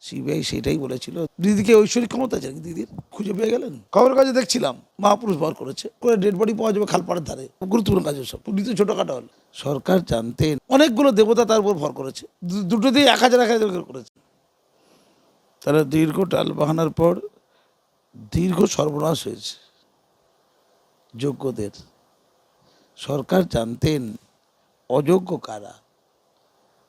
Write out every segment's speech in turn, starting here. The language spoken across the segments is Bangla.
সিবিআই সেটাই বলেছিল। দিদিকে ঐশ্বরিক ক্ষমতা আছে দিদির? খুঁজে পেয়ে গেলেন? খবরের কাজে দেখছিলাম, মহাপুরুষ ভর করেছে। করে ডেড বডি পাওয়া যাবে খালপাড়ের ধারে। গুরুত্বপূর্ণ কাজ সব। পুলিশ তো ছোটখাটো হল। সরকার জানতেন অনেকগুলো দেবতা তার উপর ভর করেছে। দুটো দিয়ে এক হাজার এক হাজার করে করেছে। তারা দীর্ঘ টাল বাহানার পর দীর্ঘ সর্বনাশ হয়েছে। যোগ্যদের। সরকার জানতেন অযোগ্য কারা?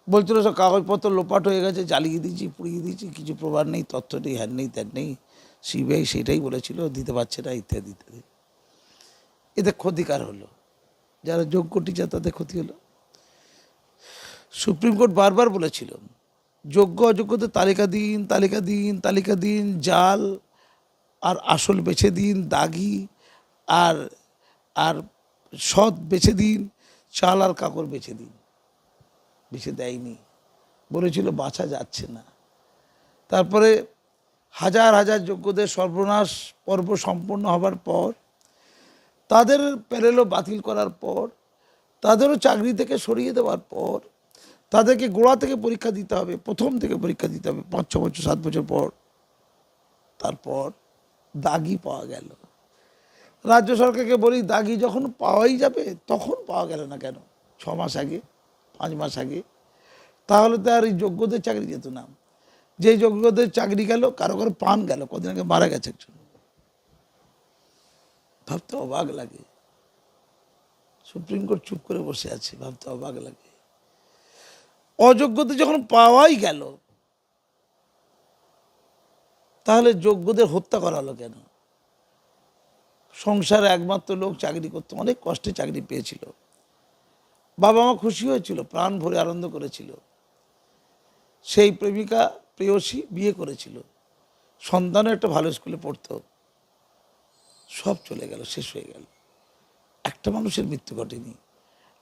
বলছিল, সব কাগজপত্র লোপাট হয়ে গেছে, জ্বালিয়ে দিয়েছি, পুড়িয়ে দিয়েছি, কিছু প্রমাণ নেই, তথ্য নেই, হ্যান নেই, ত্যান নেই, সিবিআই সেটাই বলেছিল, দিতে পারছে না, ইত্যাদি ইত্যাদি। এতে ক্ষতিকার হলো। যারা যোগ্য টিচার তাদের ক্ষতি হলো। সুপ্রিম কোর্ট বারবার বলেছিল, যোগ্য অযোগ্যদের তালিকা দিন তালিকা দিন তালিকা দিন, জাল, আর আসল বেছে দিন, দাগি, আর আর সৎ বেছে দিন, চাল আর কাকর বেছে দিন। বেছে দেয়নি। বলেছিল বাঁচা যাচ্ছে না। তারপরে হাজার হাজার যোগ্যদের সর্বনাশ পর্ব সম্পন্ন হবার পর, তাদের প্যারেলও বাতিল করার পর, তাদেরও চাকরি থেকে সরিয়ে দেওয়ার পর, তাদেরকে গোড়া থেকে পরীক্ষা দিতে হবে, প্রথম থেকে পরীক্ষা দিতে হবে, পাঁচ, ছ বছর, সাত বছর পর। তারপর দাগি পাওয়া গেল। রাজ্য সরকারকে বলি, দাগি যখন পাওয়াই যাবে, তখন পাওয়া গেল না কেন? ছ মাস আগে পাঁচ মাস আগে। তাহলে তো আর এই যোগ্যদের চাকরি যেত না। যে যোগ্যদের চাকরি গেল, কারও কারও পান গেল, কদিন আগে মারা গেছে একজন। ভাবতে অবাক লাগে। সুপ্রিম কোর্ট চুপ করে বসে আছে, ভাবতে অবাক লাগে। অযোগ্যদের যখন পাওয়াই গেল, তাহলে যোগ্যদের হত্যা করা হলো কেন? সংসারে একমাত্র লোক চাকরি করতো, অনেক কষ্টে চাকরি পেয়েছিল। বাবা মা খুশি হয়েছিল, প্রাণ ভরে আনন্দ করেছিল। সেই প্রেমিকা প্রেয়সী বিয়ে করেছিল। সন্তানও একটা ভালো স্কুলে পড়তো। সব চলে গেল, শেষ হয়ে গেল। একটা মানুষের মৃত্যু ঘটেনি।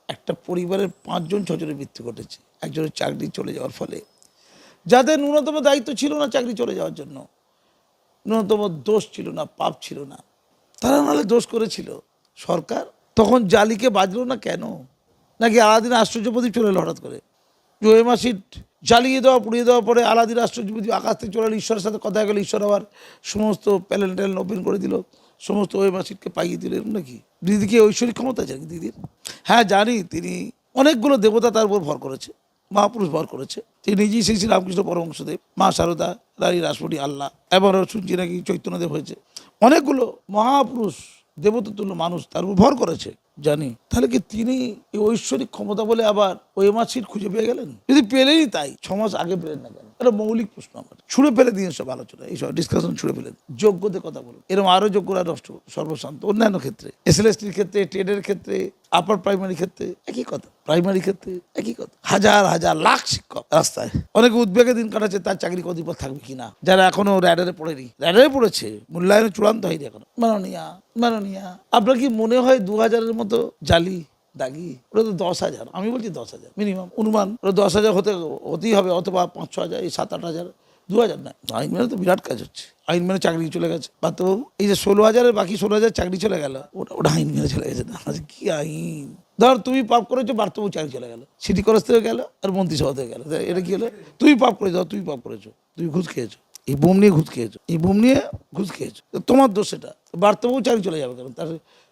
একটা পরিবারের পাঁচজন, ছজনের মৃত্যু ঘটেছে। একজনের চাকরি চলে যাওয়ার ফলে। যাদের ন্যূনতম দায়িত্ব ছিল না চাকরি চলে যাওয়ার জন্য। ন্যূনতম দোষ ছিল না, পাপ ছিল না। তারা নাহলে দোষ করেছিল। সরকার তখন জালিকে বাজলো না কেন? নাকি আলাদিন আশ্চর্যপদী চলে এলো হঠাৎ করে? জোয়েমা সিট জ্বালিয়ে দেওয়া, পুড়িয়ে দেওয়ার পরে আলাদিন আশ্চর্যপদী আকাশ থেকে চলে এলো, ঈশ্বরের সাথে কথা গেল, ঈশ্বর আবার সমস্ত প্যালেন ট্যালেন ওপেন করে দিল, সমস্ত ওয়েমা সিটকে পাইয়ে দিল এরকম নাকি দিদিকে ঐশ্বরিক ক্ষমতা আছে নাকি দিদির? হ্যাঁ জানি, তিনি অনেকগুলো দেবতা তার উপর ভর করেছে, মহাপুরুষ ভর করেছে। তিনি নিজেই শ্রী শ্রী রামকৃষ্ণ পরমংশদেব মা শারদা রানী রাসমণি, আল্লাহ এবার শুনছি নাকি চৈতন্যদেব হয়েছে। অনেকগুলো মহাপুরুষ দেবতাতুল্য মানুষ তার উপর ভর করেছে। জানি। তাহলে কি তিনি এই ঐশ্বরিক ক্ষমতা বলে আবার ওই মাছির সিট খুঁজে পেয়ে গেলেন? যদি পেলেই তাই, ছ মাস আগে পেলেন না কেন? এটা মৌলিক প্রশ্ন আমার। ছুড়ে ফেলে দিন সব আলোচনা এইসব ডিসকাশন ছুড়ে ফেলে যোগ্যদের কথা বলুন। এরকম আরও যোগ্যরা নষ্ট, সর্বশান্ত, অন্যান্য ক্ষেত্রে। এস এল ক্ষেত্রে ট্রেডের ক্ষেত্রে আপার প্রাইমারি ক্ষেত্রে একই কথা প্রাইমারি ক্ষেত্রে একই কথা। হাজার হাজার লাখ শিক্ষক রাস্তায়। অনেকে উদ্বেগে দিন কাটাচ্ছে তার চাকরি কদিন পর থাকবে কিনা যারা এখনও র্যাডারে পড়েনি র্যাডারে পড়েছে মূল্যায়নে চূড়ান্ত হয়নি এখনও। মাননীয়া মাননীয়া, আপনার কি মনে হয় দু হাজারের মতো জালি দাগি? ওটা তো দশ হাজার, আমি বলছি দশ হাজার। মিনিমাম অনুমান, ওটা দশ হাজার হতে, হতেই হবে, অথবা পাঁচ ছ হাজার, এই সাত, আট হাজার। দু হাজার না, আইন মেনে তো বিরাট কাজ হচ্ছে। আইন মেনে চাকরি চলে গেছে। পার্থবাবু এই যে ষোলো হাজারের বাকি ষোলো হাজার চাকরি চলে গেল, ওটা ওটা আইন মেনে চলে গেছে। না কি আইন? ধর তুমি পাপ করেছ বার্তবাবু চাকরি চলে গেল। সিটি কলেজ থেকে গেল আর মন্ত্রিসভা থেকে গেল এটা কি হলো? তুমি পাপ করেছ তুমি পাপ করেছ, তুমি ঘুষ খেয়েছো। এই বোম নিয়ে ঘুষ খেয়েছো, এই বোম নিয়ে ঘুষ খেয়েছো। তোমার দোষ সেটা বার্তাবাবু চাকরি চলে যাবে কেন? তার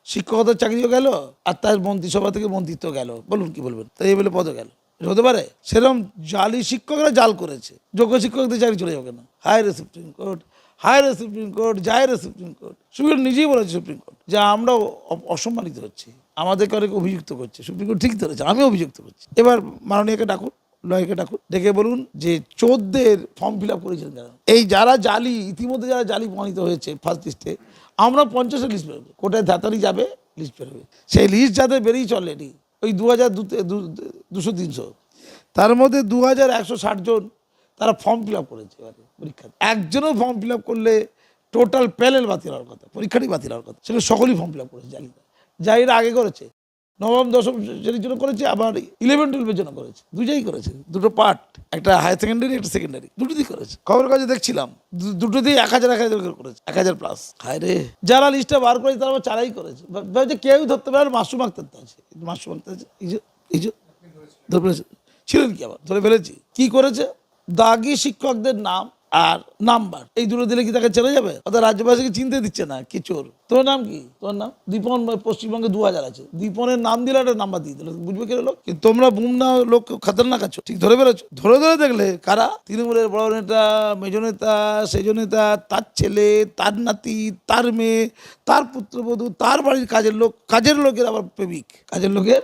শিক্ষকতার চাকরিও গেল আর তার মন্ত্রিসভা থেকে মন্ত্রিত্ব গেল। বলুন কি বলবেন? তাই এই বলে পদও গেল। হতে পারে। সেরকম জালি শিক্ষকরা জাল করেছে। যোগ্য শিক্ষকদের চাকরি চলে যাবে না হায় রে সুপ্রিম কোর্ট হায় রে সুপ্রিম কোর্ট যায় রে সুপ্রিম কোর্ট। সুপ্রিম নিজেই বলেছে সুপ্রিম কোর্ট যে আমরা অসম্মানিত হচ্ছি। আমাদেরকে অনেক অভিযুক্ত করছে। সুপ্রিম কোর্ট ঠিক ধরেছে। আমি অভিযুক্ত করছি। এবার মাননীয়কে ডাকুন, লয়কে ডাকুন, ডেকে বলুন যে চোদ্দের ফর্ম ফিল আপ করেছেন যারা। এই যারা জালি, ইতিমধ্যে যারা জালি প্রমাণিত হয়েছে ফার্স্ট লিস্টে আমরা পঞ্চাশের লিস্ট বেরোবে। কোটায় ধাতারি যাবে লিস্ট বেরোবে। সেই লিস্ট যাদের বেরিয়েছে অলরেডি ওই দু হাজার দুশো তিনশো। তার মধ্যে দু হাজার একশো ষাটজন তারা ফর্ম ফিল আপ করেছে এবারে পরীক্ষা একজনও ফর্ম ফিল আপ করলে টোটাল প্যানেল বাতিল হওয়ার কথা, পরীক্ষাটি বাতিল হওয়ার কথা। সেটা সকলেই ফর্ম ফিল আপ করেছে, জানি জালিরা জালিরা আগে করেছে। নবম, দশম শ্রেণির জন্য করেছে, আবার ইলেভেন টুয়েলভের জন্য করেছে। দুটোই করেছে। দুটো পার্ট একটা হায়ার সেকেন্ডারি একটা সেকেন্ডারি দুটোতেই করেছে। খবরের কাজে দেখছিলাম, দু- দুটোতেই এক হাজার এক হাজার করে করেছে, এক হাজার প্লাস হায় রে, যারা লিস্টটা বার করেছে, তারা আবার চারাই করেছে। ভাবছে কেউই ধরতে পারে মাসুম আক্তার আছে। মাসুম আক্তার আছে, এই যে এই যে ধরে ফেলেছে ছিলেন কি আবার? ধরে ফেলেছি। কি করেছে? দাগি শিক্ষকদের নাম আর নাম্বার। এই দুটো দিলে কি তাকে চলে যাবে? অর্থাৎ রাজ্যবাসীকে চিনতে দিচ্ছে না? কি চোর? তোর নাম কি? তোর নাম? দীপন বা পশ্চিমবঙ্গে দু হাজার আছে। দীপনের নাম দিলে একটা নাম্বার দিয়ে দিল। বুঝবে কেন লোক? কিন্তু তোমরা বুম না লোক খাতারনাক আছো। ঠিক ধরে বেরোছো ধরে ধরে দেখলে কারা? তৃণমূলের বড় নেতা, মেজ নেতা, সেজ নেতা, তার ছেলে, তার নাতি, তার মেয়ে, তার পুত্রবধূ, তার বাড়ির কাজের লোক, কাজের লোকের আবার প্রেমিক। কাজের লোকের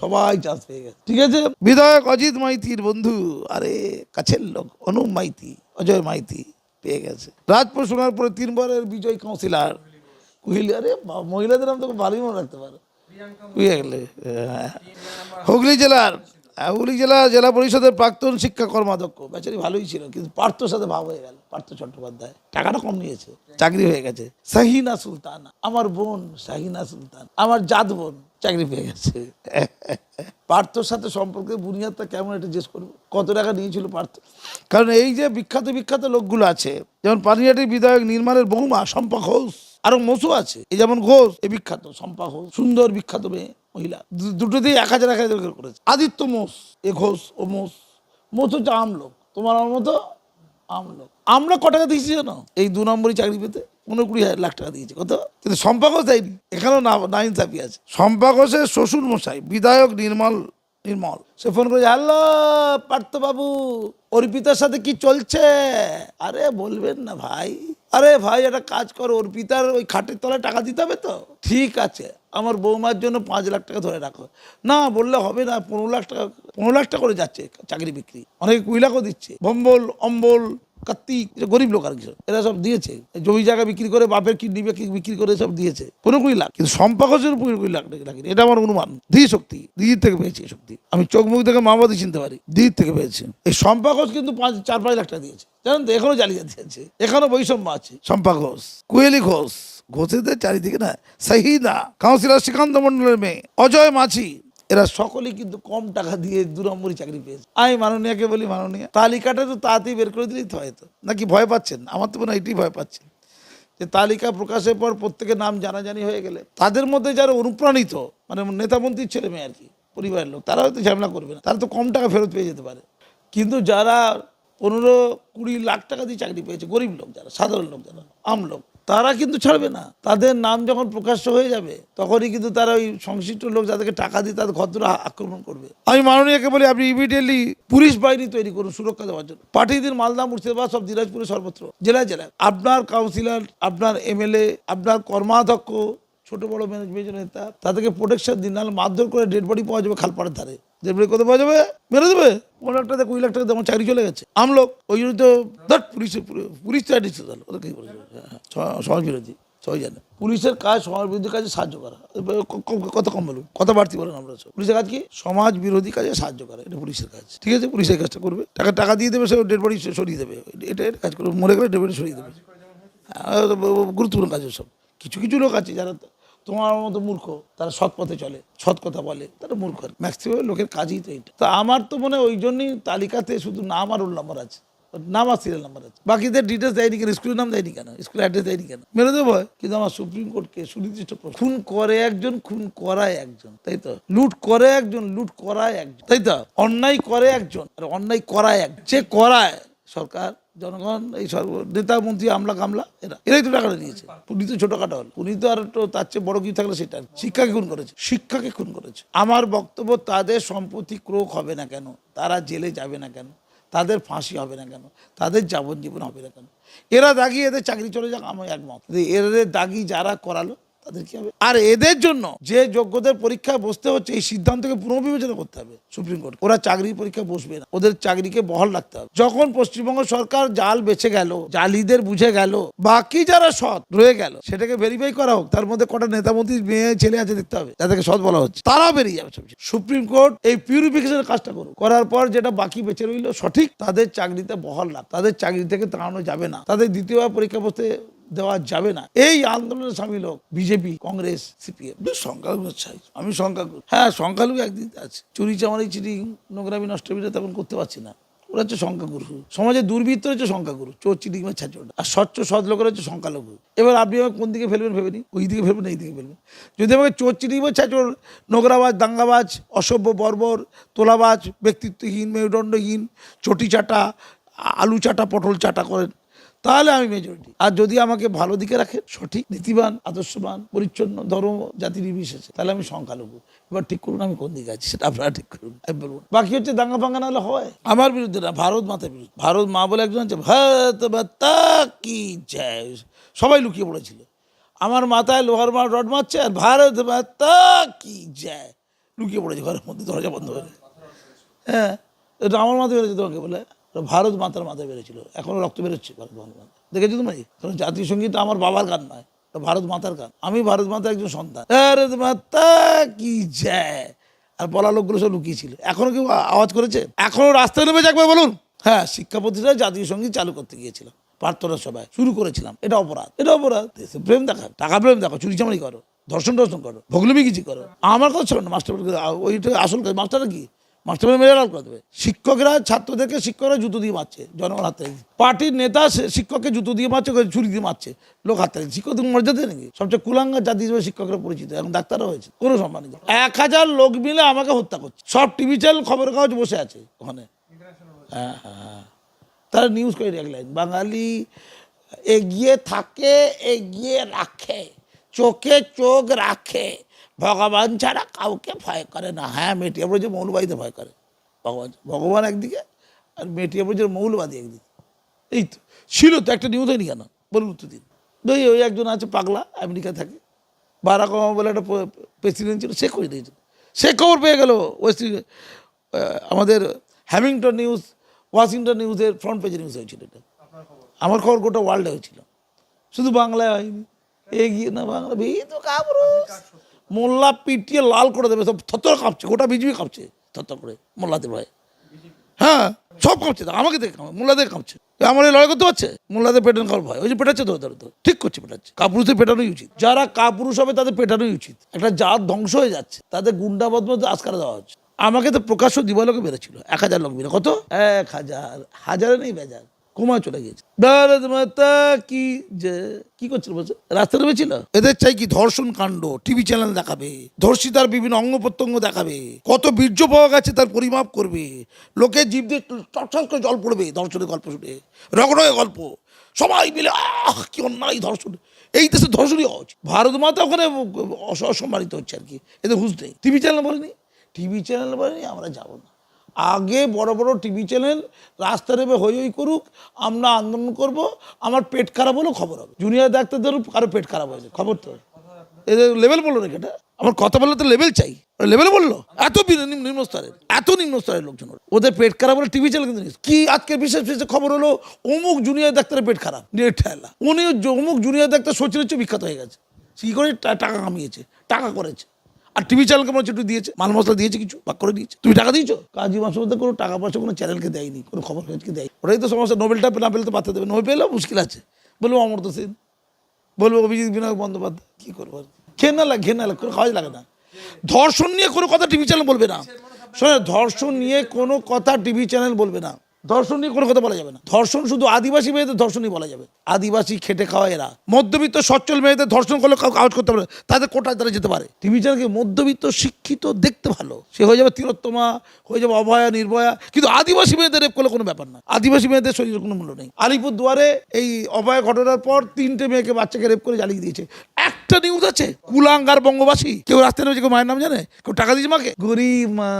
সবাই চান্স পেয়ে গেছে। ঠিক আছে? বিধায়ক অজিত মাইতির বন্ধু আরে কাছের লোক অনুপ মাইতি অজয় মাইতি পেয়ে গেছে। রাজপুর শোনার পরে তিনবারের বিজয় কাউন্সিলর। কুহিলি আরে মহিলাদের নাম তোকে ভালোই মনে রাখতে পারো। হ্যাঁ। হুগলি জেলার হ্যাঁ, হুগলি জেলা জেলা পরিষদের প্রাক্তন শিক্ষা কর্মাধ্যক্ষ। বেচারি ভালোই ছিল কিন্তু পার্থর সাথে ভাব হয়ে গেল পার্থ চট্টোপাধ্যায়। টাকাটা কম নিয়েছে চাকরি হয়ে গেছে। সাহিনা সুলতান আমার বোন সাহিনা সুলতান আমার জাত বোন। চাকরি পেয়ে গেছে। পার্থর সাথে সম্পর্কে বুনিয়াদটা কেমন এটা জিজ্ঞেস করব? কত টাকা নিয়েছিল পার্থ? কারণ এই যে বিখ্যাত বিখ্যাত লোকগুলো আছে, যেমন পানিহাটির বিধায়ক নির্মাণের বৌমা শম্পা ঘোষ আরও মসু আছে, এই যেমন ঘোষ, এই বিখ্যাত শম্পা ঘোষ, সুন্দর বিখ্যাত মেয়ে, মহিলা দুটোতেই এক হাজার এক হাজার করেছে। আদিত্য মোষ, এ ঘোষ, ও মোষ মোষ হচ্ছে আমলোক তোমার মতো আমলোক আমরা ক টাকা দিয়েছি জানো? এই দু নম্বরই চাকরি পেতে পনেরো কুড়ি হাজার লাখ টাকা দিয়েছে, কত? কিন্তু শম্পা ঘোষ দেয়নি, এখানেও না চাপি আছে। শম্পা শ্বশুর মশাই বিধায়ক নির্মল নির্মল। সে ফোন করে, হ্যালো, পার্থবাবু, অর্পিতার সাথে কি চলছে? আরে, বলবেন না ভাই। আরে ভাই, একটা কাজ করো, অর্পিতার ওই খাটের তলায় টাকা দিতে হবে তো? ঠিক আছে, আমার বৌমার জন্য পাঁচ লাখ টাকা ধরে রাখো। না, বললে হবে না, পনেরো লাখ টাকা, পনেরো লাখ টাকা করে যাচ্ছে চাকরি বিক্রি। অনেকে কুড়ি লাখও দিচ্ছে। বম্বল অম্বল কার্তিক গরিব লোক আর কিছু এরা সব দিয়েছে। জমি জায়গা বিক্রি করে, বাপের কিডনি বিক্রি করে সব দিয়েছে। পনেরো কুড়ি লাখ। কিন্তু সম্পাকসের পনেরো কুড়ি লাখ এটা আমার অনুমান। দিদি শক্তি। দিদির থেকে পেয়েছি এই শক্তি। আমি চোখ মুখ থেকে মামাদি চিনতে পারি। দিদির থেকে পেয়েছি। এই সম্পা কিন্তু পাঁচ, চার, পাঁচ লাখ টাকা দিয়েছে। জানেন তো, এখনও জালিয়াতি আছে। এখনও বৈষম্য আছে। সম্পা ঘোষ। কুয়েলি ঘোষ। ঘোষেদের চারিদিকে না সাহিদা কাউন্সিলর শ্রীকান্ত মন্ডলের মেয়ে, অজয় মাঝি এরা সকলেই কিন্তু কম টাকা দিয়ে দু নম্বরই চাকরি পেয়েছে। আমি মাননীয়াকে বলি, মাননীয়া, তালিকাটা তো তাড়াতাড়ি বের করে দিলেই তো হয়তো নাকি ভয় পাচ্ছেন? আমার তো মনে হয় এটাই ভয় পাচ্ছেন। যে তালিকা প্রকাশের পর প্রত্যেকের নাম জানাজানি হয়ে গেলে তাদের মধ্যে যারা অনুপ্রাণিত মানে নেতামন্ত্রীর ছেলে মেয়ে আর কি, পরিবারের লোক তারা হয়তো ঝামেলা করবে না। তারা তো কম টাকা ফেরত পেয়ে যেতে পারে। কিন্তু যারা পনেরো কুড়ি লাখ টাকা দিয়ে চাকরি পেয়েছে, গরিব লোক যারা, সাধারণ লোক যারা, আম লোক তারা কিন্তু ছাড়বে না। তাদের নাম যখন প্রকাশ্য হয়ে যাবে তখনই কিন্তু তারা ওই সংশ্লিষ্ট লোক যাদেরকে টাকা দিয়ে তাদের ঘরদোর আক্রমণ করবে। আমি মাননীয়কে বলি আপনি ইমিডিয়েটলি পুলিশ বাহিনী তৈরি করুন সুরক্ষা দেওয়ার জন্য। পাঠিয়ে দিন মালদা মুর্শিদাবাদ সব দিনাজপুরে সর্বত্র জেলায় জেলায়। আপনার কাউন্সিলর আপনার এমএলএ আপনার কর্মাধ্যক্ষ ছোট বড় ম্যানেজমেন্ট নেতা তাদেরকে প্রোটেকশন দিন নাহলে মারধর করে ডেড বডি পাওয়া যাবে খালপাড়ের ধারে। বডি কোথায় পাওয়া যাবে? মেরে দেবে। পনেরো লাখ টাকা কুড়ি লাখ টাকা আমার চাকরি চলে গেছে। আমলোক ওই জন্য তো ধর পুলিশের পুলিশ তো অ্যাডিস ওদের কি বলেছে হ্যাঁ, সমাজ বিরোধী সবাই জানে। পুলিশের কাজ সমাজ বিরোধী কাজে সাহায্য করা। কত কম বলুন কথা বাড়তি বলেন আমরা পুলিশের কাজ কি? সমাজ বিরোধী কাজে সাহায্য করা এটা পুলিশের কাজ। ঠিক আছে? পুলিশের কাজটা করবে। টাকা টাকা দিয়ে দেবে সে ডেড বডি সরিয়ে দেবে। এটা এটা কাজ করবে। মরে গেলে ডেড বডি সরিয়ে দেবে। হ্যাঁ, গুরুত্বপূর্ণ কাজ সব। কিছু কিছু লোক আছে যারা তোমার মতো মূর্খ, তারা সৎ পথে চলে, সৎ কথা বলে, তারা মূর্খ। ম্যাক্সিমাম লোকের কাজই তো এটা। তা আমার তো মনে ওই জন্যই তালিকাতে শুধু নাম আর রোল নাম্বার আছে। নাম আর সিরিয়াল নাম্বার আছে। বাকিদের ডিটেলস দেয়নি কেন? স্কুলের নাম দেয়নি কেন? স্কুলের অ্যাড্রেস দেয়নি কেন? মেরে দেবো? কিন্তু আমার সুপ্রিম কোর্টকে সুনির্দিষ্ট। খুন করে একজন, খুন করায় একজন, তাই তো? লুট করে একজন, লুট করায় একজন, তাই তো? অন্যায় করে একজন, আর অন্যায় করায় এক যে করায়, সরকার জনগণ, এই সর্ব নেতা, মন্ত্রী, আমলা, কামলা, এরা, এরাই তো টাকাটা নিয়েছে। উনি তো ছোটখাটো হল উনি তো আর তার চেয়ে বড় কি থাকলে সেটা শিক্ষাকে খুন করেছে। শিক্ষাকে খুন করেছে। আমার বক্তব্য, তাদের সম্পত্তি ক্রোক হবে না কেন? তারা জেলে যাবে না কেন? তাদের ফাঁসি হবে না কেন? তাদের যাবজ্জীবন হবে না কেন? এরা দাগি এদের চাকরি চলে যাক, আমি একমত। এদের দাগি যারা করালো তাদের কি হবে? আর এদের জন্য যে যোগ্যদের পরীক্ষায় বসতে হচ্ছে, এই সিদ্ধান্তকে পুনর্বিবেচনা করতে হবে সুপ্রিম কোর্ট। ওরা চাকরির পরীক্ষা বসবে না। ওদের চাকরিকে বহাল রাখতে হবে। যখন পশ্চিমবঙ্গ সরকার জাল বেঁচে গেল, জালিদের বুঝে গেল, বাকি যারা সৎ রয়ে গেল, সেটাকে ভেরিফাই করা হোক, তার মধ্যে কটা নেতামন্ত্রী মেয়ে ছেলে আছে দেখতে হবে। যাদেরকে সৎ বলা হচ্ছে, তারাও বেরিয়ে যাবে সুপ্রিম কোর্ট এই পিউরিফিকেশনের কাজটা করুক। করার পর যেটা বাকি বেঁচে রইল সঠিক, তাদের চাকরিতে বহাল রাখ। তাদের চাকরি থেকে তাড়ানো যাবে না। তাদের দ্বিতীয়বার পরীক্ষা বসতে দেওয়া যাবে না। এই আন্দোলনে সামিল হোক বিজেপি, কংগ্রেস, সিপিএম। সংখ্যালঘু চাই আমি সংখ্যালঘু। হ্যাঁ সংখ্যালঘু একদিন আছে। চুরি চামারি চিটিং নোংরামি নষ্টবিটা তেমন করতে পারছি না। ওরা হচ্ছে সংখ্যাগুরু। সমাজে দুর্বৃত্ত হচ্ছে সংখ্যাগুরু। চোর চিটিং বা ছাচোর আর স্বচ্ছ, সৎ লোকের হচ্ছে সংখ্যালঘু। এবার আপনি আমাকে কোন দিকে ফেলবেন ভেবে ওই দিকে ফেলবেন, এই দিকে ফেলবেন। যদি আমাকে চোর চিটিং বা ছাচোর নোংরাবাজ, দাঙ্গাবাজ, অসভ্য, বর্বর, তোলাবাজ, ব্যক্তিত্বহীন, মেরুদণ্ডহীন, চটি চাটা, আলু চাটা, পটল চাটা করেন তাহলে আমি মেজরিটি আর যদি আমাকে ভালো দিকে রাখেন সঠিক, নীতিবান, আদর্শবান, পরিচ্ছন্ন, ধর্ম, জাতি নির্বিশেষে, তাহলে আমি সংখ্যালঘু। এবার ঠিক করুন আমি কোন দিকে আছি, সেটা আপনারা ঠিক করুন, আমি বলব বাকি হচ্ছে দাঙ্গা ফাঙ্গা নাহলে হয়। আমার বিরুদ্ধে না, ভারত মাতার বিরুদ্ধে। ভারত মা বলে একজন আছে, ভারত মাতা কি জয়? সবাই লুকিয়ে পড়েছিল। আমার মাথায় লোহার মার রড মারছে, আর ভারত মাতা কি জয়? লুকিয়ে পড়েছে ঘরের মধ্যে, দরজা বন্ধ করে হ্যাঁ এটা আমার মাথায় তোমাকে বলে। ভারত মাতার মাথায় বেরোছিল এখনও রক্ত বেরোচ্ছে ভারত মাতার মাথায়। দেখেছ তুমি কারণ জাতীয় সংগীত আমার বাবার গান নয় ভারত মাতার গান। আমি ভারত মাতার একজন সন্তান। ভারত মাতা কি যায় আর বলা লোকগুলো সব লুকিয়েছিল এখনও কেউ আওয়াজ করেছে? এখনও রাস্তায় নেমে একবার বলুন। হ্যাঁ শিক্ষা প্রতিষ্ঠানে জাতীয় সংগীত চালু করতে গিয়েছিলাম। প্রার্থনা সভায় শুরু করেছিলাম। এটা অপরাধ। এটা অপরাধ। প্রেম দেখা টাকা প্রেম দেখো চুরি চামারি করো ধর্ষণ টর্ষণ করো ভগলমি কিছু করো। আমার কথা ছিল না মাস্টার ওইটা আসল কাজ, মাস্টারটা কি? মাস্টার মেরে লাল করে দেবে। শিক্ষকরা, ছাত্রদেরকে শিক্ষকরা জুতো দিয়ে মারছে, জনগণ হাতে পার্টির নেতা শিক্ষককে জুতো দিয়ে মারছে ছুরি দিয়ে মারছে, লোক হাতে শিক্ষকদের মর্যাদা নাকি? সবচেয়ে কুলাঙ্গা জাতি হিসেবে শিক্ষকরা পরিচিত এখন ডাক্তারও হয়েছে, কোনো সম্মান নেই। এক হাজার লোক মিলে আমাকে হত্যা করছে। সব টিভি চ্যানেল খবরের কাগজ বসে আছে ওখানে। হ্যাঁ হ্যাঁ হ্যাঁ। তারা নিউজ করে রাখলেন বাঙালি এগিয়ে থাকে, এগিয়ে রাখে, চোখে চোখ রাখে ভগবান ছাড়া কাউকে ভয় করে না। হ্যাঁ মেটিয়া বলেছে মৌলবাদীতে ভয় করে। ভগবান ভগবান একদিকে আর মেটিয়া বলেছে মৌলবাদী একদিকে। এই তো, ছিল তো একটা নিউজ হয়নি কেন? বলুন উত্তর দিন। ওই ওই একজন আছে পাগলা আমেরিকা থাকে। বারাক ওবামা বলে একটা প্রেসিডেন্ট ছিল, সে করে দিয়েছিল সে খবর পেয়ে গেল ওয়েস্ট আমাদের হ্যামিংটন নিউজ, ওয়াশিংটন নিউজের ফ্রন্ট পেজে নিউজ হয়েছিল এটা। আমার খবর গোটা ওয়ার্ল্ডে হয়েছিল। শুধু বাংলায় হয়নি। এগিয়ে না, বাংলা এই তো মোল্লা পিটিয়ে লাল করে দেবে, সব থত্তর কাঁপছে, গোটা বিজেপি কাঁপছে থত্তর করে, মোল্লাদের ভয়ে। হ্যাঁ সব কাঁপছে আমাকে দেখে কাঁপে মোল্লাদের কাঁপছে। আমার এই লড়াই করতে পারছে? মোল্লাদের পেটানো খাওয়ার ভয়? ওই যে পেটাচ্ছে তো ওদের তো। ঠিক করছে, পেটাচ্ছে। কাপুরুষের পেটানোই উচিত। যারা কাপুরুষ হবে, তাদের পেটানোই উচিত। একটা জাত ধ্বংস হয়ে যাচ্ছে, তাদের গুন্ডা বদমত আজকারা দেওয়া হচ্ছে। আমাকে তো প্রকাশ্য দিবালোকে বেরোছিল এক হাজার লোক মিলে। কত? এক হাজার। হাজারে নেই বেজার। কুমায় চলে গিয়েছে। ভারত মাতা কি যে, কি করছিল বলছে? রাস্তা নেমেছিল? এদের চাই কি ধর্ষণ কাণ্ড টিভি চ্যানেল দেখাবে, ধর্ষিতার বিভিন্ন অঙ্গ প্রত্যঙ্গ দেখাবে, কত বীর্য পাওয়া গেছে তার পরিমাপ করবে লোকের জীব দিয়ে টটস করে জল পড়বে ধর্ষণের গল্প শুনে রগড়ে গল্প, সবাই মিলে, আহ, কি অন্যায় ধর্ষণ, এই দেশে ধর্ষণই উচিত। ভারত মাতা ওখানে অস- অসম্মানিত হচ্ছে আর কি, এদের হুঁশ নেই। টিভি চ্যানেল বলেনি? টিভি চ্যানেল বলেনি, আমরা যাব না। আগে বড় বড় টিভি চ্যানেল রাস্তা নেমে হই হই করুক, আমরা আন্দোলন করব, আমার পেট খারাপ হলেও খবর হবে। জুনিয়র ডাক্তারদেরও কারও পেট খারাপ হয়েছে খবর তো। এদের লেভেল বলল নাকি এটা? আমার কথা বললে তো লেভেল চাই। লেভেল বলল? এত নিম্ন স্তরের, এত নিম্ন স্তরের লোকজন ওদের পেট খারাপ হলে টিভি চ্যানেল কিন্তু। কি আজকে বিশেষ বিশেষ খবর হলো? অমুক জুনিয়র ডাক্তারের পেট খারাপ নিয়ে ঠেলা। উনি অমুক জুনিয়র ডাক্তার সচিনের চেয়ে বিখ্যাত হয়ে গেছে। কি করে টাকা কামিয়েছে, টাকা করেছে। আর টিভি চ্যানেলকে মনে একটু দিয়েছে, মাল মশলা দিয়েছে কিছু ভাগ করে দিয়েছে। তুমি টাকা দিয়েছ? কাজী মধ্যে কোনো টাকা পয়সা কোনো চ্যানেলকে দেয়নি, কোনো খবর কাগজকে দেয় ওটাই তো সমস্যা নোবেলটা না পেলে তো পাঠাতে দেবে, নোবেল পেলেও মুশকিল আছে। বলব অমর্ত সেন, বলব অভিজিৎ বিনায়ক বন্দ্যোপাধ্যায়, কী করব আর ঘেন না লাগে ঘেন না লাগে, কোনো কাজ লাগে না। ধর্ষণ নিয়ে কোনো কথা টিভি চ্যানেল বলবে না। শোনে ধর্ষণ নিয়ে কোনো কথা টিভি চ্যানেল বলবে না। ধর্ষণ নিয়ে কোনো কথা বলা যাবে না। ধর্ষণ শুধু আদিবাসী মেয়েদের ধর্ষণই বলা যাবে। আদিবাসী খেটে খাওয়া এরা। মধ্যবিত্ত সচ্ছল মেয়েদের ধর্ষণ করলে কাউ কাজ করতে পারে তাদের কোটায় তারা যেতে পারে। টিভি চ্যানেলকে মধ্যবিত্ত, শিক্ষিত, দেখতে ভালো। সে হয়ে যাবে তিলোত্তমা, হয়ে যাবে অভয়া, নির্ভয়া। কিন্তু আদিবাসী মেয়েদের রেপ করলে কোনো ব্যাপার না। আদিবাসী মেয়েদের শরীরের কোনো মূল্য নেই। আলিপুর দুয়ারে এই অভয়া ঘটনার পর তিনটে মেয়েকে বাচ্চাকে রেপ করে জ্বালিয়ে দিয়েছে। একটা নিউজ আছে, কুলাঙ্গার বঙ্গবাসী। কেউ রাস্তায় নেমেছে, কেউ মায়ের নাম জানে? কেউ টাকা দিয়েছে মাকে? গরিব মা,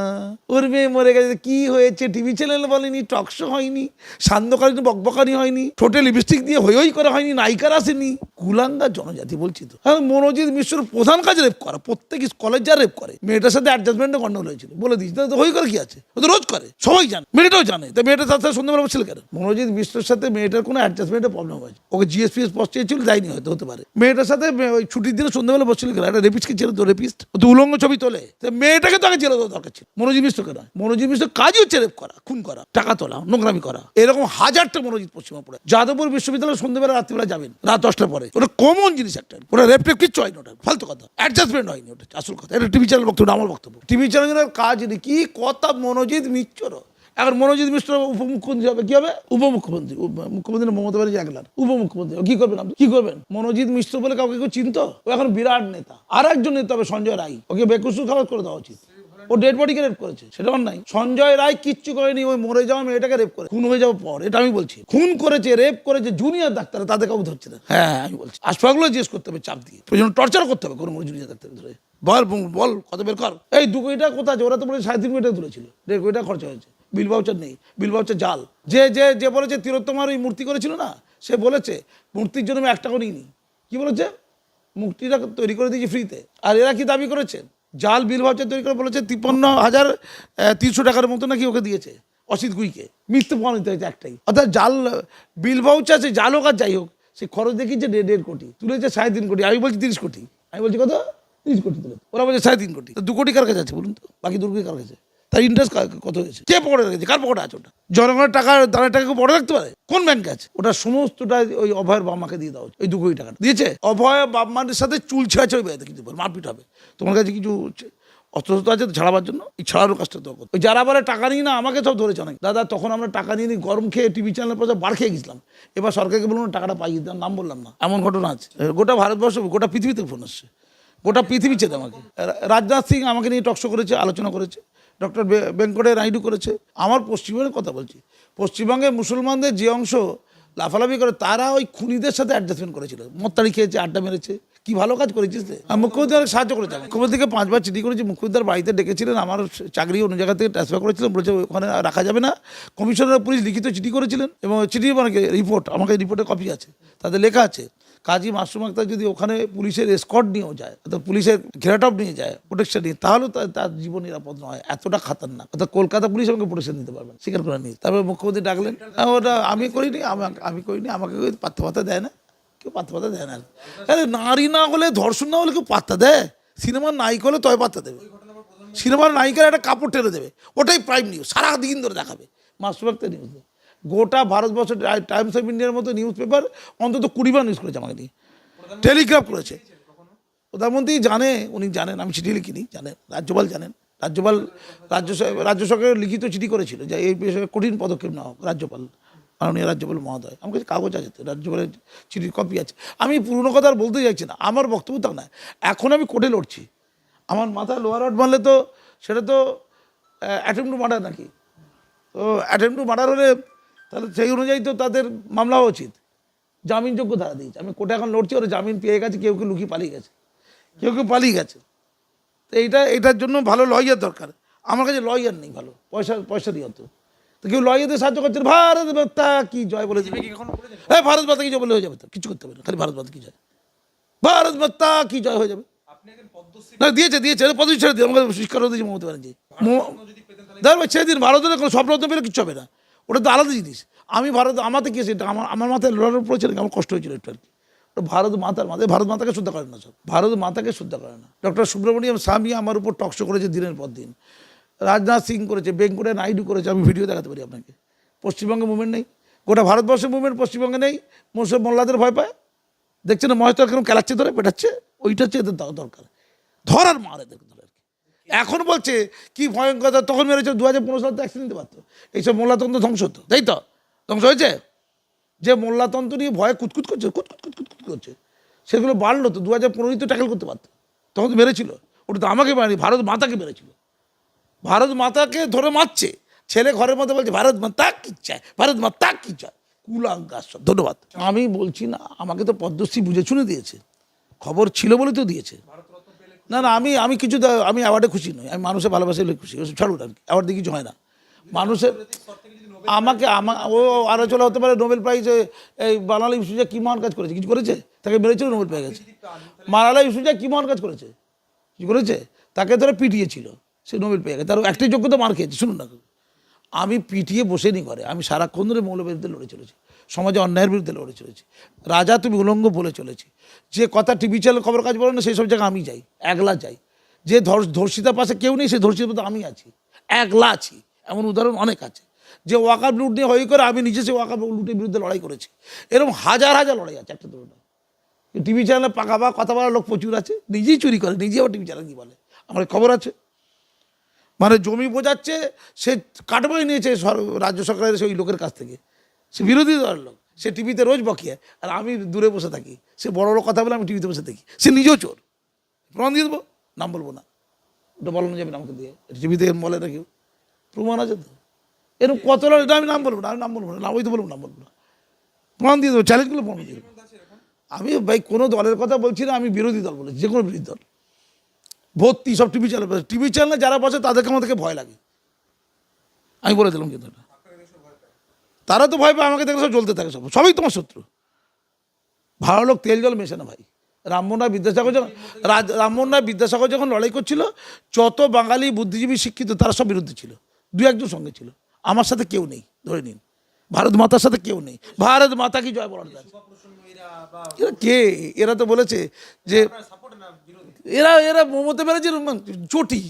ওর মেয়ে মরে গেছে কি হয়েছে? টিভি চ্যানেল বলেনি টকশো হয়নি, সান্ধ্যকালীন বকবকানি হয়নি, ঠোঁটে লিপস্টিক দিয়ে হই হই করা হয়নি, নায়িকার আসেনি। কুলাঙ্গার জনজাতি বলছি তো। হ্যাঁ মনোজিৎ মিশ্র প্রধান কাজ রেপ করা, প্রত্যেক কলেজ যা রেপ করে, মেয়েটার সাথে অ্যাডজাস্টমেন্টে গন্ডগোল হয়েছিল। বলে দিয়েছি, তো হই করে কি আছে? ও তো রোজ করে, সবাই জানে, মেয়েটাও জানে। তো মেয়েটার সাথে সন্ধ্যাবেলা বসছিল কেন? মনোজিৎ মিশ্রের সাথে মেয়েটার কোনো অ্যাডজাস্টমেন্টে প্রবলেম হয়েছে। ওকে জিএসপিএস পোস্ট চেয়েছিল, যায়নি হয়তো, হতে পারে। মেয়েটার সাথে, ওই ছুটির দিনে সন্ধ্যাবেলা বসছিল কেন? একটা রেপিস্টকে ছিল তো রেপিস্ট ও তো উলঙ্গ ছবি তোলে। মেয়েটাকে তো আগে জেলে দেওয়া দরকার ছিল। মনোজিৎ মিশ্রকে নয়। মনোজিৎ মিশ্র কাজই হচ্ছে রেপ করা, খুন করা, টাকা তোলা, নোংরামি করা। এরকম হাজারটা মনোজিৎ পশ্চিমা পড়ে। যাদবপুর বিশ্ববিদ্যালয়ে সন্ধ্যাবেলা, রাত্রিবেলা যাবেন, রাত দশটার পরে। ওটা কমন জিনিস একটা। ওটা রেপ টেপ কিচ্ছু হয়নি ওটা ফালতু কথা। অ্যাডজাস্টমেন্ট হয়নি ওটা আসল কথা। এটা টিভি চ্যানেল বক্তব্য, আমার বক্তব্য। টিভি চ্যানেলের কাজ কি? কথা মনোজিৎ মিশ্র এখন মনোজিৎ মিশ্র উপমুখ্যমন্ত্রী হবে কি হবে? উপমুখ্যমন্ত্রী। উপ- মুখ্যমন্ত্রী মমতা ব্যানার্জি একলার। উপমুখ্যমন্ত্রী। কি করবেন আপনি? কি করবেন? মনোজিৎ মিশ্র বলে কাউকে কেউ চিনত? ও এখন বিরাট নেতা। আর একজন নেতা হবে সঞ্জয় রায়। ওকে বেকুসুর খাবার করে দেওয়া উচিত। ও ডেড বডিকে রেপ করেছে। সেটা নাই সঞ্জয় রায় কিচ্ছু করেনি ওই মরে যাওয়া মেয়েটাকে রেপ করে। খুন হয়ে যাওয়ার পর এটা আমি বলছি। খুন করেছে রেপ করেছে জুনিয়র ডাক্তার তাদের কাউ ধরছে না। হ্যাঁ হ্যাঁ, আমি বলছি। আশপাশগুলো জিজ্ঞেস করতে হবে চাপ দিয়ে। প্রয়োজন টর্চার করতে হবে কোনো জুনিয়র ডাক্তার ধরে বল বল, কত বের কর। এই দু কোটি টাকা কোথায় আছে? ওরা তো বলে সাড়ে তিন কোটি টাকা তুলেছিল। দেড় কোটি টাকা খরচা হয়েছে। বিল ভাউচার নেই, বিল ভাউচার জাল। যে যে যে বলেছে তিরোত্তমার ওই মূর্তি করেছিল না, সে বলেছে মূর্তির জন্য আমি এক টাকাও নিইনি। কি বলেছে? মূর্তিটা তৈরি করে দিয়েছি ফ্রিতে। আর এরা কি দাবি করেছে? জাল বিল ভাউচার তৈরি করে বলেছে তিপ্পান্ন হাজার তিনশো টাকার মতো নাকি ওকে দিয়েছে, অসিত গুইকে। মিথ্যে প্রমাণ দিতে হয়েছে একটাই। অর্থাৎ জাল, বিল ভাউচার সে জাল হোক আর যাই হোক, সে খরচ দেখিয়েছে দেড় দেড় কোটি। তুলেছে সাড়ে তিন কোটি। আমি বলছি তিরিশ কোটি। আমি বলছি কত? তিরিশ কোটি তুলে ওরা বলছে সাড়ে তিন কোটি। দু কোটি কার কাছে আছে বলুন তো? বাকি দু কোটি কার কাছে? তার ইন্টারেস্ট কত হয়েছে কে পকেটে রেখেছে? কার পকেটে আছে ওটা? জনগণের টাকা দানের টাকা কেউ পড়ে রাখতে পারে? কোন ব্যাংকে আছে? ওটা সমস্তটা ওই অভয়ের বাম্মাকে দিয়ে দাও ওই দু কোটি টাকা দিয়েছে? অভয় বাম্মার সাথে চুল ছেঁচে ওই বেড়াতে কিন্তু মারপিট হবে। তোমার কাছে কিছু অস্ত্র আছে তো ছাড়াবার জন্য? এই ছাড়ানোর কাজটা তো ওই যারা বলে টাকা নিই না, আমাকে সব ধরেছে অনেক। দাদা, তখন আমরা টাকা নিয়ে নিই, গরম খেয়ে টিভি চ্যানেলের পয়সা বার খেয়ে গেছিলাম। এবার সরকারকে বলুন, টাকাটা পাইয়ে দিলাম নাম বললাম না। এমন ঘটনা আছে। গোটা ভারতবর্ষ, গোটা পৃথিবীতে ফোন আসছে। গোটা পৃথিবী চেতে আমাকে। রাজনাথ সিং আমাকে নিয়ে টকশো করেছে, আলোচনা করেছে। ডক্টর বেঙ্কটে নাইডু করেছে। আমার পশ্চিমবঙ্গের কথা বলছি। পশ্চিমবঙ্গে মুসলমানদের যে অংশ লাফালাফি করে, তারা ওই খুনিদের সাথে অ্যাডজাস্টমেন্ট করেছিল। মত্তারি খেয়েছে, আড্ডা মেরেছে। কি ভালো কাজ করেছিস আর মুখ্যমন্ত্রী অনেক সাহায্য করেছে। মুখ্যমন্ত্রীকে পাঁচবার চিঠি করেছি, মুখ্যমন্ত্রীর বাড়িতে ডেকেছিলেন। আমার চাকরি অন্য জায়গা থেকে ট্রান্সফার করেছিলেন বলেছে, ওখানে রাখা যাবে না। কমিশনার পুলিশ লিখিত চিঠি করেছিলেন এবং চিঠি মানে রিপোর্ট আমাকে রিপোর্টের কপি আছে। তাদের লেখা আছে কাজী মাসুম আক্তার যদি ওখানে পুলিশের এসকট নিয়েও যায়, অর্থাৎ পুলিশের ঘেরাটপ নিয়ে যায় প্রোটেকশন নিয়ে তাহলেও তার জীবন নিরাপদ নয়, এতটা খাতারনাক। অর্থাৎ কলকাতা পুলিশ আমাকে প্রোটেকশন দিতে পারবেন স্বীকার করে নিয়ে তারপরে মুখ্যমন্ত্রী ডাকলেন ওটা আমি করিনি আমাকে আমি করিনি, আমাকে পাত্তা পাত্তা দেয় না। কেউ পাত্তা পাত্তা দেয় না আরে নারী না হলে, ধর্ষণ না হলে কেউ পাত্তা দেয়? সিনেমার নায়িক হলে তয় পাত্তা দেবে। সিনেমার নায়িকার একটা কাপড় টেনে দেবে, ওটাই প্রাইম নিউজ সারা দিন ধরে দেখাবে। মাস্টার একটা নিউজ গোটা ভারতবর্ষ টাইমস অফ ইন্ডিয়ার মতো নিউজ পেপার অন্তত কুড়িবার নিউজ করেছে আমাকে নিয়ে টেলিগ্রাফ করেছে। প্রধানমন্ত্রী জানে, উনি জানেন, আমি চিঠি লিখিনি, জানেন, রাজ্যপাল জানেন। রাজ্যপাল, রাজ্য রাজ্য সরকারের লিখিত চিঠি করেছিল যে এই বিষয়ে কঠিন পদক্ষেপ নেওয়া হোক, রাজ্যপাল, মাননীয় রাজ্যপাল মহোদয়। আমার কাছে কাগজ আছে, রাজ্যপালের চিঠির কপি আছে। আমি পুরনো কথা আর বলতে চাইছি না, আমার বক্তব্য তা না এখন আমি কোর্টে লড়ছি। আমার মাথায় লোয়ার আউট মারলে তো, সেটা তো অ্যাটেম্প টু মার্ডার নাকি? তো অ্যাটেম্প টু মার্ডার হলে তাহলে সেই অনুযায়ী তো তাদের মামলা হওয়া উচিত। জামিনযোগ্য ধারা দিয়েছে। আমি কোর্টে এখন লড়ছি ওরা জামিন পেয়ে গেছে কেউ কেউ লুকিয়ে পালিয়ে গেছে। কেউ কেউ পালিয়ে গেছে। তো এইটা এটার জন্য ভালো লয়ার দরকার। আমার কাছে লয়ার নেই ভালো পয়সা পয়সা দিয়ে হতো তো কেউ লয়ারদের সাহায্য করছে ভারত মাতা কি জয় বলে দিবে। হ্যাঁ ভারত মাতা কি জয় বলে হয়ে যাবে তো কিছু করতে হবে না খালি ভারত মাতা কি জয় ভারত মাতা কি জয় হয়ে যাবে। না দিয়েছে দিয়েছে পদবি ছেড়ে দিয়ে আমাকে শিক্ষা দিয়েছে মমতা ব্যানার্জি। ভাই, ছেড়ে দিন ভারতের কোনো স্বপ্ন পেলে কিচ্ছু হবে না। ওটা তো আলাদা জিনিস। আমি ভারত আমাতে কি এটা, আমার আমার মাথায় লড়ার পড়েছিল আমার কষ্ট হয়েছিল একটু আর কি ভারত মাতার মাথায়, ভারত মাতাকে শুদ্ধ করে না সব। ভারত মাতাকে শুদ্ধ করে না। ডক্টর সুব্রমণিয়াম স্বামী আমার উপর টকশো করেছে দিনের পর দিন। রাজনাথ সিং করেছে বেঙ্কুরে নাইডু করেছে, আমি ভিডিও দেখাতে পারি আপনাকে। পশ্চিমবঙ্গে মুভমেন্ট নেই। গোটা ভারতবর্ষের মুভমেন্ট পশ্চিমবঙ্গে নেই। মুসলিম মোল্লাদের ভয় পায়। দেখছেন না, মহেশ কেন খেলাচ্ছে ধরে, পেটাচ্ছে। ওইটা হচ্ছে এদের দরকার। ধরার মার কি এখন বলছে, কি ভয়ঙ্কর তখন মেরেছে দু হাজার পনেরো সালে অ্যাক্সিডেন্ট নিতে পারতো। এইসব মোল্লাতন্ত্র ধ্বংস হতো, তাই তো? ধ্বংস হয়েছে? যে মোল্লাতন্ত্র নিয়ে ভয়ে কুতকুত করছে কুতকুত কুতকুত কুত করছে, সেগুলো বাড়লো তো দু হাজার পনেরোই তো ট্যাকেল করতে পারতো। তখন তো মেরেছিল, ওটা তো আমাকে মারেনি, ভারত মাতাকে মেরেছিল। ভারত মাতাকে ধরে মারছে, ছেলে ঘরের মধ্যে বলছে, ভারত মাতা কি চায়, ভারত মাতা কি চায়? কুলাঙ্গাস ধন্যবাদ। আমি বলছি না, আমাকে তো পদ্মশ্রী বুঝে শুনে দিয়েছে, খবর ছিল বলে তো দিয়েছে। না না, আমি আমি কিছু আমি অ্যাওয়ার্ডে খুশি নই। আমি মানুষের ভালোবাসা হলে খুশি। ছাড়ুন আর অ্যাওয়ার্ড দিয়ে কিছু হয় না। মানুষের আমাকে, আমা, ও আলোচনা হতে পারে নোবেল প্রাইজ এই বানালা ইউসুজা কি মহান কাজ করেছে? কিছু করেছে? তাকে মেরেছিল নোবেল পেয়ে গেছে মালালা ইউসুজা কি মহান কাজ করেছে? কি করেছে? তাকে ধরে পিটিয়েছিল সে নোবেল পেয়ে গেছে তার একটাই যোগ্যতা মার খেয়েছে, শুনুন না। আমি পিটিয়ে বসে নি ঘরে। আমি সারাক্ষণ ধরে মৌলবাদের বিরুদ্ধে লড়ে চলেছি। সমাজে অন্যায়ের বিরুদ্ধে লড়ে চলেছি। রাজা তুমি উলঙ্গ বলে চলেছি। যে কথা টিভি চ্যানেল খবর কাজ বলে না, সেই সব জায়গায় আমি যাই, একলা যাই। যে ধর্ষ- ধর্ষিতার পাশে কেউ নেই, সেই ধর্ষিতার মধ্যে আমি আছি, একলা আছি। এমন উদাহরণ অনেক আছে। যে ওয়াকার লুট নিয়ে হয়ে করে আমি নিজে সেই ওয়াকার লুটের বিরুদ্ধে লড়াই করেছি। এরকম হাজার হাজার লড়াই আছে, একটা দুটো টিভি চ্যানেলে পাকা পাকা কথা বলার লোক প্রচুর আছে, নিজেই চুরি করে, নিজেই আবার টিভি চ্যানেল কি বলে? আমার খবর আছে। মানে জমি বোঝাচ্ছে, সে কাটবাই নিয়েছে রাজ্য সরকারের সেই লোকের কাছ থেকে। সে বিরোধী দলের লোক। সে টিভিতে রোজ বকিয়ে আর আমি দূরে বসে থাকি। সে বড় বড় কথা বলে আমি টিভিতে বসে থাকি। সে নিজেও চোর। প্রমাণ দিয়ে দেবো? নাম বলব না। ওটা বলানো যাবে না আমাকে দিয়ে। টিভিতে বলে না কেউ প্রমাণ আছে তো। এরকম কত এটা আমি নাম বলব না, আমি নাম বলব না ওই তো বলব নাম বলব না। প্রমাণ দিয়ে দেবো চ্যালেঞ্জগুলো প্রমাণ দিয়ে দেবো। আমি ভাই কোনো দলের কথা বলছি না, আমি বিরোধী দল বলেছি, যে কোনো বিরোধী দল। ভর্তি সব টিভি চ্যানেল টিভি চ্যানেলে যারা বসে তাদেরকে আমার থেকে ভয় লাগে। আমি বলে দিলাম কিন্তু তারা তো ভয় পায়, আমাকে দেখলে সব জ্বলতে থাকে সব। সবই তোমার শত্রু। ভালো লোক, তেল জল মেশে না ভাই। রামমোহন রায় বিদ্যাসাগর যখন রামমোহন রায় বিদ্যাসাগর যখন লড়াই করছিল, যত বাঙালি বুদ্ধিজীবী শিক্ষিত, তারা সব বিরুদ্ধে ছিল। দু একজন সঙ্গে ছিল। আমার সাথে কেউ নেই, ধরে নিন। ভারত মাতার সাথে কেউ নেই। ভারত মাতা কি জয় বলার এরা কে? এরা তো বলেছে যে এরা এরা মমতা ব্যানার্জির চটি।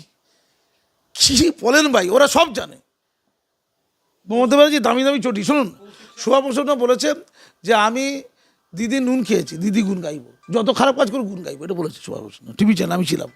কি বলেন ভাই? ওরা সব জানে। মমতা ব্যানার্জি দামি দামি চটি। শুনুন, শোভা প্রসন্ন বলেছে যে আমি দিদি নুন খেয়েছি, দিদি গুণ গাইব, যত খারাপ কাজ করে গুণ গাইব, এটা বলেছে শোভা প্রসন্ন, টিভি চ্যানেল, আমি ছিলাম।